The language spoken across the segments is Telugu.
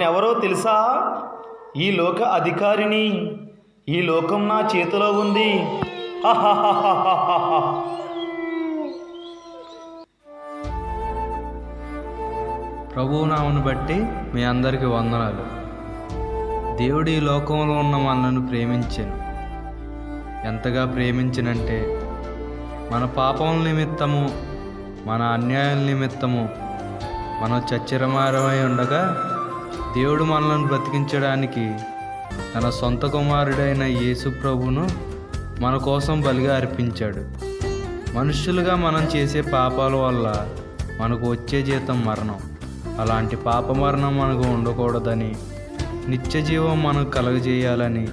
నేనెవరో తెలుసా? ఈ లోక అధికారిని ఈ లోకం నా చేతిలో ఉంది. హాహాహాహాహాహా. ప్రభువు నామను బట్టి మీ అందరికీ వందనాలు. దేవుడు ఈ లోకంలో ఉన్న మనలను ప్రేమించాను. ఎంతగా ప్రేమించినంటే మన పాపం నిమిత్తము మన అన్యాయం నిమిత్తము మనం చచ్చిరమారమై ఉండగా దేవుడు మనలను బ్రతికించడానికి తన సొంత కుమారుడైన యేసు ప్రభును మన కోసం బలిగా అర్పించాడు. మనుషులుగా మనం చేసే పాపాల వల్ల మనకు వచ్చే జీతం మరణం. అలాంటి పాప మరణం మనకు ఉండకూడదని నిత్య జీవం మనకు కలగజేయాలని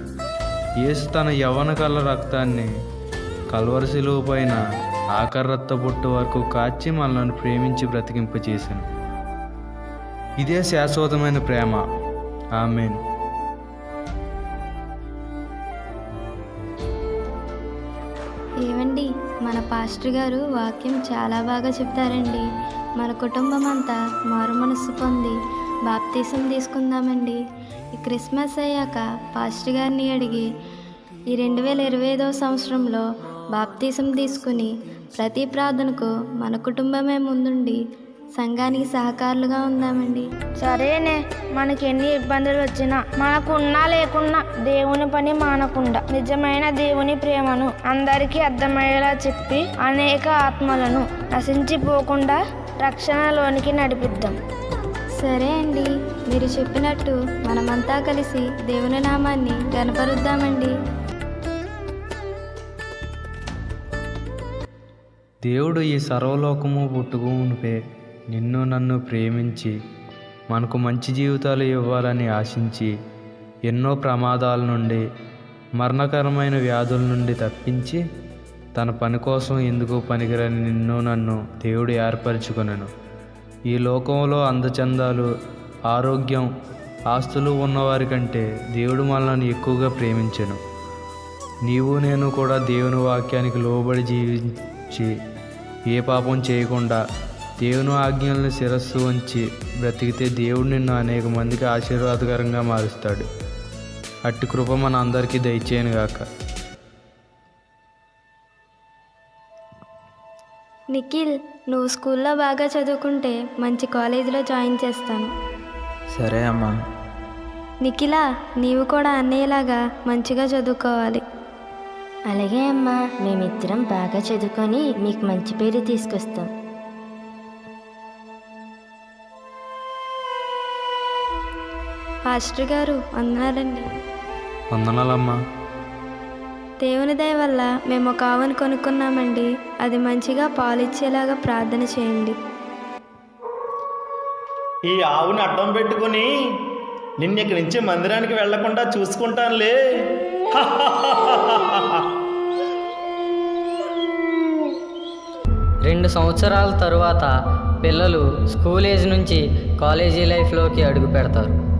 యేసు తన యవ్వన కళ్ళ రక్తాన్ని కల్వరశిలువ పైన ఆకర్రత్త బొట్టు వరకు కాచి మనల్ని ప్రేమించి బ్రతికింపచేశాను. ఇదే శాశ్వతమైన ప్రేమ. ఆమెన్. ఏమండి మన పాస్టర్ గారు వాక్యం చాలా బాగా చెప్తారండి. మన కుటుంబం అంతా మారు మనస్సు పొంది బాప్తీసం తీసుకుందామండి. ఈ క్రిస్మస్ అయ్యాక పాస్టర్ గారిని అడిగి ఈ రెండు వేల ఇరవై ఐదవ సంవత్సరంలో బాప్తీసం తీసుకుని ప్రతి ప్రార్థనకు మన కుటుంబమే ముందుండి సంఘానికి సహకారులుగా ఉందామండి. సరేనే మనకి ఎన్ని ఇబ్బందులు వచ్చినా మనకున్నా లేకున్నా దేవుని పని మానకుండా నిజమైన దేవుని ప్రేమను అందరికీ అర్థమయ్యేలా చెప్పి అనేక ఆత్మలను నశించిపోకుండా రక్షణలోనికి నడిపిద్దాం. సరే అండి మీరు చెప్పినట్టు మనమంతా కలిసి దేవుని నామాన్ని గనపరుద్దామండి దేవుడు ఈ సర్వలోకము పుట్టుకునిపే నిన్ను నన్ను ప్రేమించి మనకు మంచి జీవితాలు ఇవ్వాలని ఆశించి ఎన్నో ప్రమాదాల నుండి మరణకరమైన వ్యాధుల నుండి తప్పించి తన పని కోసం ఎందుకు పనికిరని నిన్ను నన్ను దేవుడు ఏర్పరచుకున్నాను ఈ లోకంలో అందచందాలు ఆరోగ్యం ఆస్తులు ఉన్నవారి కంటే దేవుడు మనల్ని ఎక్కువగా ప్రేమించను. నీవు నేను కూడా దేవుని వాక్యానికి లోబడి జీవించి ఏ పాపం చేయకుండా దేవుని ఆజ్ఞలను శిరస్సు ఉంచి బ్రతికితే దేవుడు నిన్ను అనేక మందికి ఆశీర్వాదకరంగా మారుస్తాడు. అట్టి కృప మన అందరికీ దయచేయను గాక. నిఖిల్ నువ్వు స్కూల్లో బాగా చదువుకుంటే మంచి కాలేజీలో జాయిన్ చేస్తాను. సరే అమ్మా. నిఖిలా నీవు కూడా అన్నయ్యలాగా మంచిగా చదువుకోవాలి. అలాగే అమ్మా మేమిద్దరం బాగా చదువుకొని మీకు మంచి పేరు తీసుకొస్తాం. పాస్టర్ గారు వందనాలండి. వందనాలమ్మా. దేవుని దయ వల్ల మేము ఒక ఆవును కొనుక్కున్నామండి. అది మంచిగా పాలిచ్చేలాగా ప్రార్థన చేయండి. ఈ ఆవుని అడ్డం పెట్టుకొని నిన్ను ఇక్కడి నుంచి మందిరానికి వెళ్ళకుండా చూసుకుంటానులే. రెండు సంవత్సరాల తరువాత పిల్లలు స్కూల్ ఏజ్ నుంచి కాలేజీ లైఫ్లోకి అడుగు పెడతారు.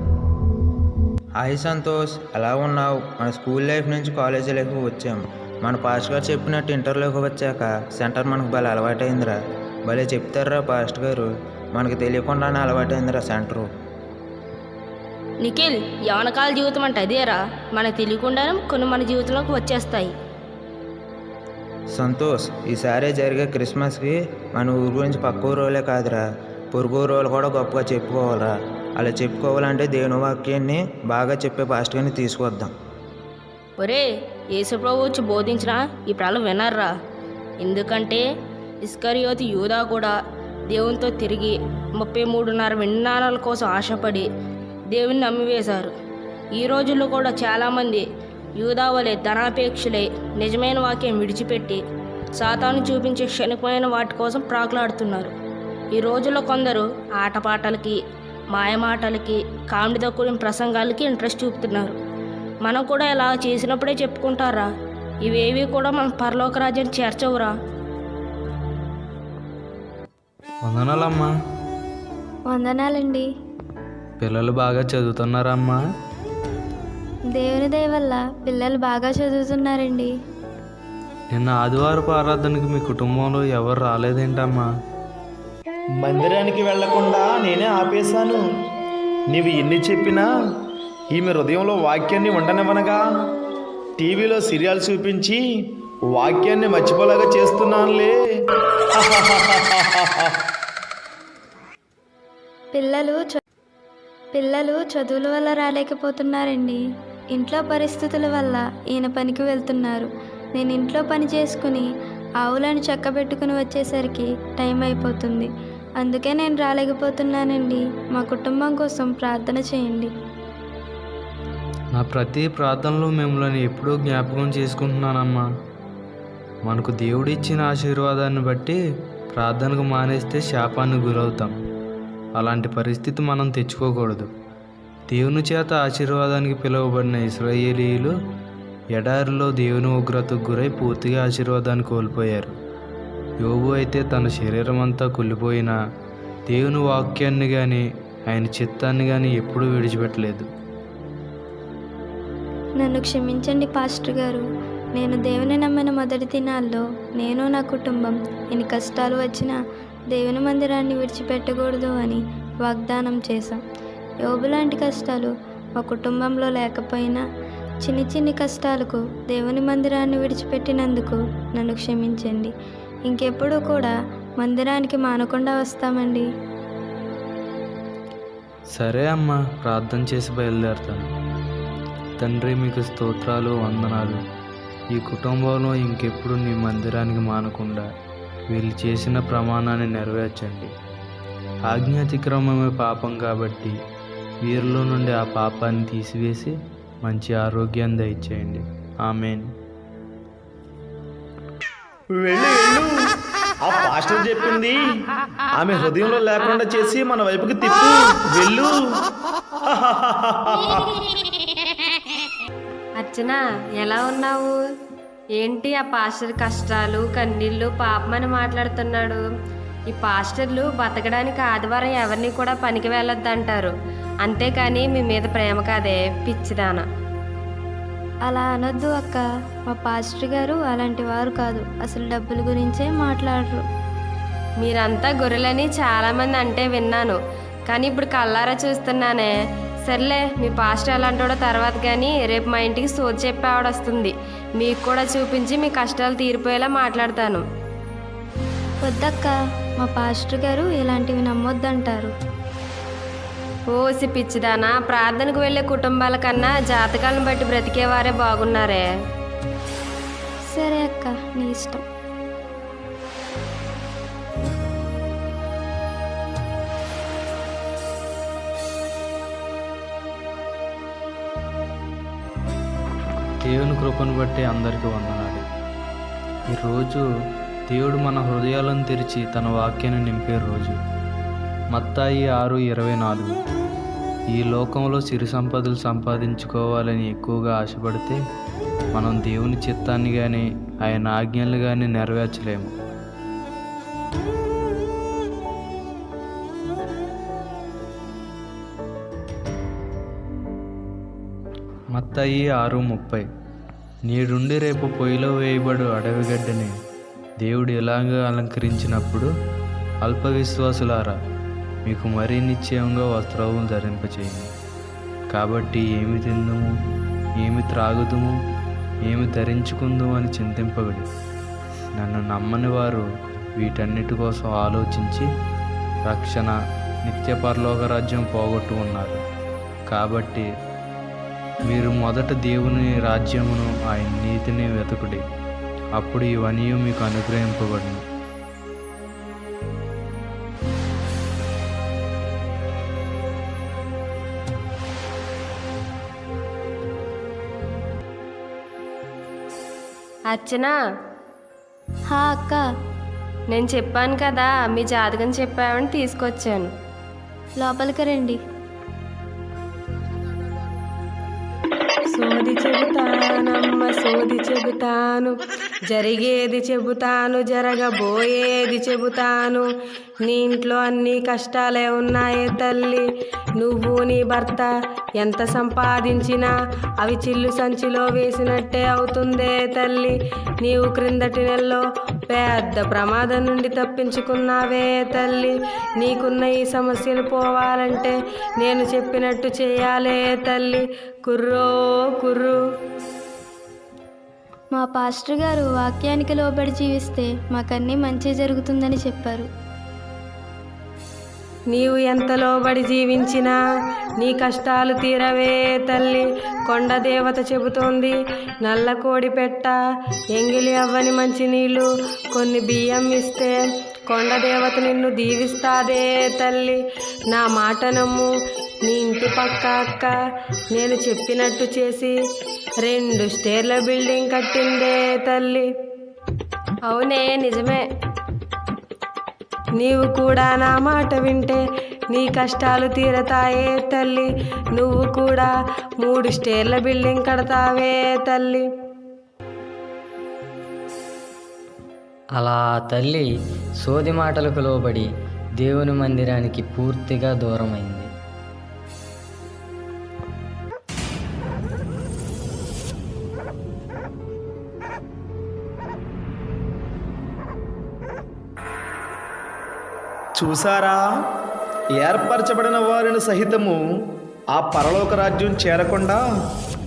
హాయ్ సంతోష్ ఎలా ఉన్నావు? మన స్కూల్ లైఫ్ నుంచి కాలేజీ లైఫ్ వచ్చాము. మన పాస్ట్ గారు చెప్పినట్టు ఇంటర్లోకి వచ్చాక సెంటర్ మనకు భలే అలవాటైందిరా. భలే చెప్తారా పాస్ట్ గారు. మనకు తెలియకుండానే అలవాటైందిరా సెంటరు. నిఖిల్ యవనకాల జీవితం అంటే అదేరా. మనకు తెలియకుండానే కొన్ని మన జీవితంలోకి వచ్చేస్తాయి. సంతోష్ ఈసారి జరిగే క్రిస్మస్కి మన ఊరు గురించి పక్క ఊరోలే కాదురా. పొరుగు ఊరోళ్ళు కూడా గొప్పగా చెప్పుకోవాలరా. అలా చెప్పుకోవాలంటే దేవుని వాక్యాన్ని బాగా చెప్పే పాస్ట్ తీసుకొద్దాం ఒరే యేసుప్రభు వచ్చి బోధించినా ఈ ప్రజలు వినర్రా. ఎందుకంటే ఇస్కరియోతి యూదా కూడా దేవునితో తిరిగి ముప్పై మూడున్నర విన్నానాల కోసం ఆశపడి దేవుని నమ్మివేశారు. ఈ రోజుల్లో కూడా చాలామంది యూదా వలె ధనాపేక్షలై నిజమైన వాక్యం విడిచిపెట్టి సాతాను చూపించే క్షణికమైన వాటి కోసం ప్రాకులాడుతున్నారు. ఈ రోజుల్లో కొందరు ఆటపాటలకి మాయమాటలకి కామెడీతో కూడిన ప్రసంగాలకి ఇంట్రెస్ట్ చూపుతున్నారు. మనం కూడా ఇలా చేసినప్పుడే చెప్పుకుంటారా? ఇవేవి కూడా మన పరలోక రాజ్యాన్ని చేర్చవురా? వందనాలమ్మా. వందనాలండి. పిల్లలు బాగా చదువుతున్నారమ్మా. దేవుని దయ వల్ల పిల్లలు బాగా చదువుతున్నారండి. నిన్న ఆదివారపు ఆరాధనకి మీ కుటుంబంలో ఎవరు రాలేదేంటమ్మా? మందిరానికి వెళ్ళకుండా నేనే ఆపేశాను. నీవు ఎన్ని చెప్పినా ఈమె హృదయంలో వాక్యాన్ని ఉండనివ్వనగా టీవీలో సీరియల్ చూపించి వాక్యాన్ని మర్చిపోలాగా చేస్తున్నానులే. పిల్లలు చ- పిల్లలు చదువుల వల్ల రాలేకపోతున్నారండి. ఇంట్లో పరిస్థితుల వల్ల ఈయన పనికి వెళ్తున్నారు. నేను ఇంట్లో పని చేసుకుని ఆవులను చక్కబెట్టుకుని వచ్చేసరికి టైం అయిపోతుంది. అందుకే నేను రాలేకపోతున్నానండి. మా కుటుంబం కోసం ప్రార్థన చేయండి. నా ప్రతి ప్రార్థనలో మిమ్మల్ని ఎప్పుడూ జ్ఞాపకం చేసుకుంటున్నానమ్మా. మనకు దేవుడిచ్చిన ఆశీర్వాదాన్ని బట్టి ప్రార్థనకు మానేస్తే శాపానికి గురవుతాం. అలాంటి పరిస్థితి మనం తెచ్చుకోకూడదు. దేవుని చేత ఆశీర్వాదానికి పిలువబడిన ఇస్రాయేలీలు ఎడారిలో దేవుని ఉగ్రతకు గురై పూర్తిగా ఆశీర్వాదాన్ని కోల్పోయారు. యోబు అయితే తన శరీరం అంతా కుళ్ళిపోయినా దేవుని వాక్యాన్ని కానీ ఆయన చిత్తాన్ని కానీ ఎప్పుడూ విడిచిపెట్టలేదు. నన్ను క్షమించండి పాస్టర్ గారు. నేను దేవుని నమ్మిన మొదటి దినాల్లో నేను నా కుటుంబం ఎన్ని కష్టాలు వచ్చినా దేవుని మందిరాన్ని విడిచిపెట్టకూడదు అని వాగ్దానం చేశాం. యోబు లాంటి కష్టాలు మా కుటుంబంలో లేకపోయినా చిన్ని చిన్ని కష్టాలకు దేవుని మందిరాన్ని విడిచిపెట్టినందుకు నన్ను క్షమించండి. ఇంకెప్పుడు కూడా మందిరానికి మానకుండా వస్తామండి. సరే అమ్మా ప్రార్థన చేసి బయలుదేరుతాను. తండ్రి మీకు స్తోత్రాలు వందనాలు. ఈ కుటుంబంలో ఇంకెప్పుడు నీ మందిరానికి మానకుండా వీళ్ళు చేసిన ప్రమాణాన్ని నెరవేర్చండి. ఆజ్ఞాతిక్రమమే పాపం కాబట్టి వీరిలో నుండి ఆ పాపాన్ని తీసివేసి మంచి ఆరోగ్యాన్ని దయచేయండి. ఆమెన్. వెళ్ళు వెళ్ళు. ఆ పాస్టర్ చెప్పింది ఆమె హృదయంలో లేకుండా చేసి మన వైపుకి తిప్పు వెళ్ళు. అర్చన ఎలా ఉన్నావు? ఏంటి ఆ పాస్టర్ కష్టాలు కన్నీళ్ళు పాపమని మాట్లాడుతున్నాడు? ఈ పాస్టర్లు బతకడానికి ఆదివారం ఎవరిని కూడా పనికి వెళ్ళొద్దంటారు. అంతేకాని మీ మీద ప్రేమ కాదే పిచ్చిదాన. అలా అనొద్దు అక్క. మా పాస్టర్ గారు అలాంటి వారు కాదు. అసలు డబ్బుల గురించే మాట్లాడరు. మీరంతా గొర్రెలని చాలామంది అంటే విన్నాను. కానీ ఇప్పుడు కల్లారా చూస్తున్నానే. సర్లే మీ పాస్టర్ ఎలాంటోడో తర్వాత కానీ రేపు మా ఇంటికి సోది చెప్పే ఆవిడ వస్తుంది మీకు కూడా చూపించి మీ కష్టాలు తీరిపోయేలా మాట్లాడతాను. వద్దక్క. మా పాస్టర్ గారు ఇలాంటివి నమ్మొద్దంటారు. ఓసి పిచ్చిదానా ప్రార్థనకు వెళ్ళే కుటుంబాల కన్నా జాతకాలను బట్టి బ్రతికేవారే బాగున్నారే. సరే అక్క నీ ఇష్టం. దేవుని కృపను బట్టి అందరికీ వందనాలు. ఈరోజు దేవుడు మన హృదయాలను తెరిచి తన వాక్యాన్ని నింపే రోజు. మత్తాయి ఆరు ఇరవై నాలుగు. ఈ లోకంలో సిరి సంపదలు సంపాదించుకోవాలని ఎక్కువగా ఆశపడితే మనం దేవుని చిత్తాన్ని కానీ ఆయన ఆజ్ఞలు కానీ నెరవేర్చలేము. మత్తయి ఆరు ముప్పై. నేడుండి రేపు పొయ్యిలో వేయబడు అడవిగడ్డని దేవుడు ఎలాగ అలంకరించినప్పుడు? అల్ప విశ్వాసులారా మీకు మరీ నిశ్చయంగా వస్త్రములు ధరింపచేయండి కాబట్టి ఏమి తిందుము? ఏమి త్రాగుదుము? ఏమి ధరించుకుందుము అని చింతింపబడి నన్ను నమ్మని వారు వీటన్నిటి కోసం ఆలోచించి రక్షణ నిత్య పరలోక రాజ్యం పోగొట్టు ఉన్నారు. కాబట్టి మీరు మొదట దేవుని రాజ్యమును ఆయన నీతిని వెతుకుడి. అప్పుడు ఇవన్నీ మీకు అనుగ్రహింపబడును. అర్చనా? హా అక్క. నేను చెప్పాను కదా మీ జాతకం చెప్పామని తీసుకొచ్చాను. లోపలికి రండి. జరిగేది చెబుతాను జరిగేది చెబుతాను జరగబోయేది చెబుతాను. నీ ఇంట్లో అన్ని కష్టాలే ఉన్నాయే తల్లి. నువ్వు నీ భర్త ఎంత సంపాదించినా అవి చిల్లు సంచిలో వేసినట్టే అవుతుందే తల్లి. నీవు క్రిందటి నెలలో పెద్ద ప్రమాదం నుండి తప్పించుకున్నావే తల్లి. నీకున్న ఈ సమస్యలు పోవాలంటే నేను చెప్పినట్టు చేయాలే తల్లి. కుర్రో కుర్రు. మా పాస్టర్ గారు వాక్యానికి లోబడి జీవిస్తే మాకన్నీ మంచి జరుగుతుందని చెప్పారు. నీవు ఎంత లోబడి జీవించినా నీ కష్టాలు తీరవే తల్లి. కొండ దేవత చెబుతోంది నల్ల కోడి పెట్ట ఎంగిలి అవ్వని మంచినీళ్ళు కొన్ని బియ్యం ఇస్తే కొండ దేవత నిన్ను దీవిస్తాదే తల్లి. నా మాట నమ్ము నీ పక్క అక్క నేను చెప్పినట్టు చేసి రెండు స్టేర్ల బిల్డింగ్ కట్టిందే తల్లి. అవునే నిజమే. నీవు కూడా నా మాట వింటే నీ కష్టాలు తీరతాయే తల్లి. నువ్వు కూడా మూడు స్టేర్ల బిల్డింగ్ కడతావే తల్లి. అలా తల్లి సోది మాటలకు లోబడి దేవుని మందిరానికి పూర్తిగా దూరమైంది. చూసారా ఏర్పరచబడిన వారిని సహితము ఆ పరలోక రాజ్యం చేరకుండా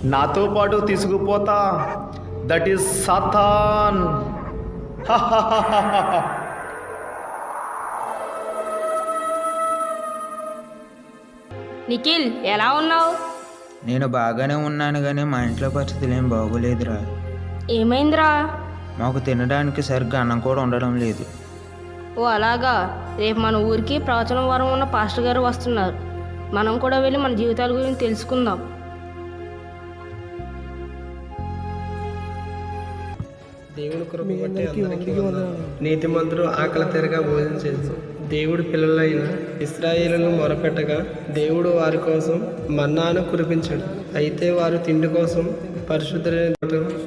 నాతో పాటు తీసుకుపోతా. దట్ ఈస్ సాతాన్ నిఖిల్ ఎలా ఉన్నావు? నేను బాగానే ఉన్నాను కానీ మా ఇంట్లో పరిస్థితులు ఏం బాగోలేదురా. ఏమైందిరా? మాకు తినడానికి సరిగ్గా అన్నం కూడా ఉండడం లేదు. ఓ అలాగా. రేపు మన ఊరికి ప్రవచనం వరం ఉన్న పాస్టర్ గారు వస్తున్నారు. మనం కూడా వెళ్ళి మన జీవితాల గురించి తెలుసుకుందాం. దేవుని కృప వందనాలు. నీతిమంతుడు ఆకలి తెరగా భోజనం చేస్తూ దేవుడు పిల్లలైన ఇస్రాయేలును మొరపెట్టగా దేవుడు వారి కోసం మన్నాను కురిపించాడు. అయితే వారు తిండి కోసం పరిశుద్ధులైన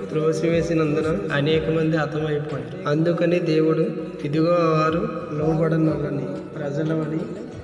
త్రోసివేసినందున అనేక మంది హతమైపోయారు. అందుకని దేవుడు ఇదిగో వారు లోబడనని ప్రజలవని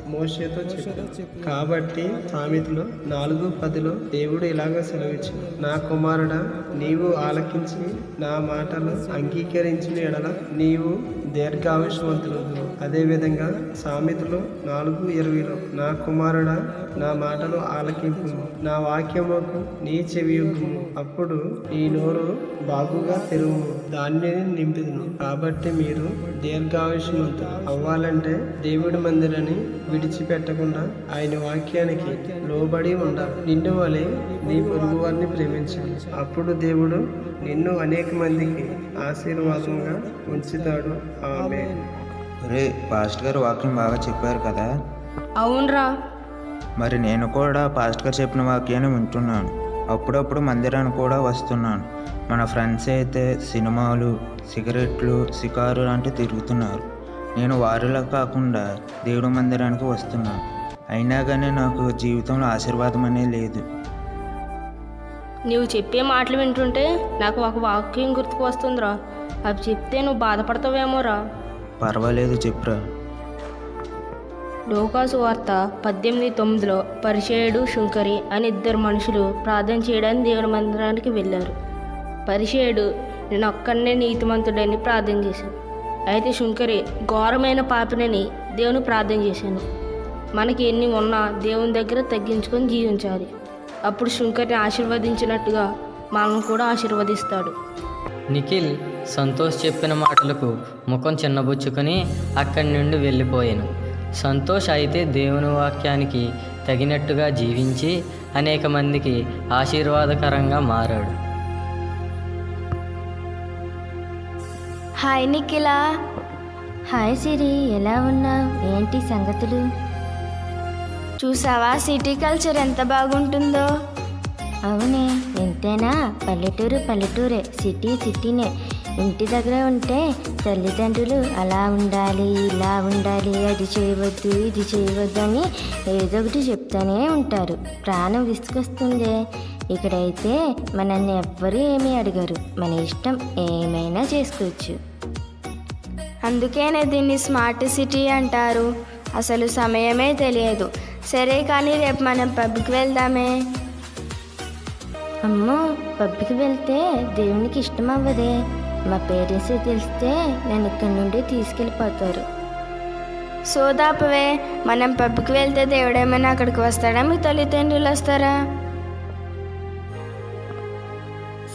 మోషేతో చెప్పాడు. కాబట్టి సామెతలో నాలుగు పదిలో దేవుడు ఇలాగ సెలవిచ్చింది నా కుమారుడా నీవు ఆలకించి నా మాటలు అంగీకరించిన ఎడల నీవు దీర్ఘావిష్మంతులు అదేవిధంగా సామెతలు నాలుగు ఇరవైలో నా కుమారుడా నా మాటలు ఆలకింపు. నా వాక్యముకు నీ చెవియొగ్గుము అప్పుడు నీ నోరు బాగుగా తెరువు దాన్ని నింపిదును. కాబట్టి మీరు దీర్ఘాయుష్మంతులు అవ్వాలంటే దేవుడి మందిరని విడిచిపెట్టకుండా ఆయన వాక్యానికి లోబడి ఉండాలి. నిన్ను వలె నీ పొరుగు వారిని ప్రేమించాలి. అప్పుడు దేవుడు నిన్ను అనేక మందికి ఆశీర్వాదంగా ఉంచుతాడు. ఆమె రే పాస్ట్ గారు వాక్యం బాగా చెప్పారు కదా? అవునరా. మరి నేను కూడా పాస్ట్ గారు చెప్పిన వాక్యాన్ని వింటున్నాను. అప్పుడప్పుడు మందిరానికి కూడా వస్తున్నాను. మన ఫ్రెండ్స్ అయితే సినిమాలు సిగరెట్లు షికారు లాంటివి తిరుగుతున్నారు. నేను వారిలో కాకుండా దేవుడి మందిరానికి వస్తున్నాను. అయినా కానీ నాకు జీవితంలో ఆశీర్వాదం అనేది లేదు. నీవు చెప్పే మాటలు వింటుంటే నాకు ఒక వాక్యం గుర్తుకు వస్తుందిరా. అవి చెప్తే నువ్వు బాధపడతావేమోరా. పర్వాలేదు చెప్పురా. లోకాసు వార్త పద్దెనిమిది తొమ్మిదిలో పరిచయుడు శుంకరి అని ఇద్దరు మనుషులు ప్రార్థన చేయడానికి దేవుని మందిరానికి వెళ్ళారు. పరిచయుడు నేను ఒక్కడనే నీతిమంతుడని ప్రార్థన చేశాను. అయితే శుంకరి ఘోరమైన పాపినని దేవుని ప్రార్థన చేశాను. మనకి ఎన్ని ఉన్నా దేవుని దగ్గర తగ్గించుకొని జీవించాలి. అప్పుడు శుంకరిని ఆశీర్వదించినట్టుగా మనల్ని కూడా ఆశీర్వదిస్తాడు. నిఖిల్ సంతోష్ చెప్పిన మాటలకు ముఖం చిన్నబుచ్చుకొని అక్కడి నుండి వెళ్ళిపోయాను. సంతోష్ అయితే దేవుని వాక్యానికి తగినట్టుగా జీవించి అనేక మందికి ఆశీర్వాదకరంగా మారాడు. హాయ్ నిఖిలా. హాయ్ సిరి ఎలా ఉన్నావు? ఏంటి సంగతులు? చూసావా? సిటీ కల్చర్ ఎంత బాగుంటుందో. అవునే ఎంతైనా? పల్లెటూరు పల్లెటూరే సిటీ సిటీనే. ఇంటి దగ్గర ఉంటే తల్లిదండ్రులు అలా ఉండాలి ఇలా ఉండాలి అది చేయవద్దు ఇది చేయవద్దు అని ఏదో ఒకటి చెప్తూనే ఉంటారు. ప్రాణం విసుకొస్తుందే ఇక్కడైతే మనల్ని ఎవ్వరూ ఏమీ అడగరు. మన ఇష్టం ఏమైనా చేసుకోవచ్చు. అందుకేనే దీన్ని స్మార్ట్ సిటీ అంటారు. అసలు సమయమే తెలియదు. సరే కానీ రేపు మనం పబ్కి వెళ్దామే. అమ్మో పబ్కి వెళ్తే దేవునికి ఇష్టం అవ్వదే. మా పేరెంట్స్ తెలిస్తే నన్ను ఇక్కడి నుండి తీసుకెళ్ళిపోతారు. సోదాపవే మనం పబ్కి వెళ్తే దేవుడేమైనా అక్కడికి వస్తాడా? మీ తల్లిదండ్రులు వస్తారా?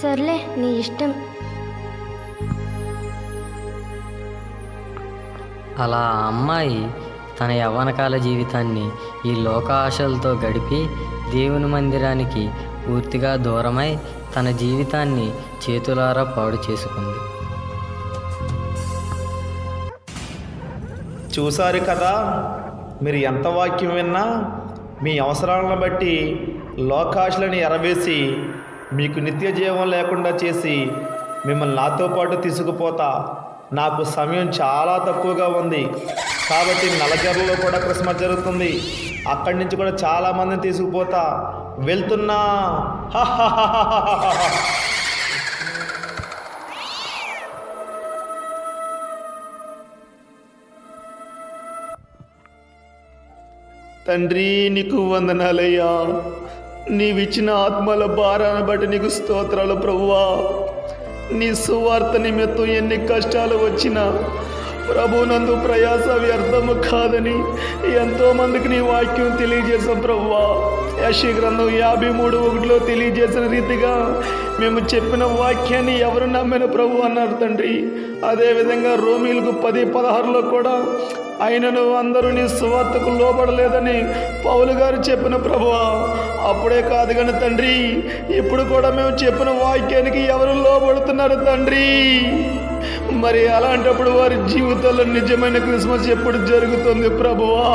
సర్లే నీ ఇష్టం. అలా అమ్మాయి తన యవనకాల జీవితాన్ని ఈ లోక ఆశలతో గడిపి దేవుని మందిరానికి పూర్తిగా దూరమై తన జీవితాన్ని చేతులారా పాడు చేసుకుంది. చూశారు కదా మీరు ఎంత వాక్యం విన్నా మీ అవసరాలను బట్టి లోకాశలను ఎరవేసి మీకు నిత్య జీవం లేకుండా చేసి మిమ్మల్ని నాతో పాటు తీసుకుపోతా నాకు సమయం చాలా తక్కువగా ఉంది. కాబట్టి నలజర్లలో కూడా క్రిస్మస్ జరుగుతుంది. అక్కడి నుంచి కూడా చాలా మందిని తీసుకుపోతా. వెళ్తున్నా. తండ్రి నీకు వందనాలయ్యా. నీవిచ్చిన ఆత్మల భారాన్ని బట్టి నీకు స్తోత్రాలు ప్రభువా. నీ సువార్త నిమిత్తం ఎన్ని కష్టాలు వచ్చినా ప్రభు నందు ప్రయాస వ్యర్థము కాదని ఎంతోమందికి నీ వాక్యం తెలియజేసాం ప్రభువా యశి గ్రంథం యాభై మూడు ఒకటిలో తెలియజేసిన రీతిగా మేము చెప్పిన వాక్యాన్ని ఎవరు నమ్మిన ప్రభు అన్నారు తండ్రి. అదేవిధంగా రోమిలకు పది పదహారులో కూడా ఆయనను అందరూ నీ సువార్తకు లోబడలేదని పౌలు గారు చెప్పిన ప్రభువా అప్పుడే కాదు కానీ తండ్రి ఇప్పుడు కూడా మేము చెప్పిన వాక్యానికి ఎవరు లోబడుతున్నారు తండ్రి? మరి అలాంటప్పుడు వారి జీవితాల్లో నిజమైన క్రిస్మస్ ఎప్పుడు జరుగుతుంది ప్రభువా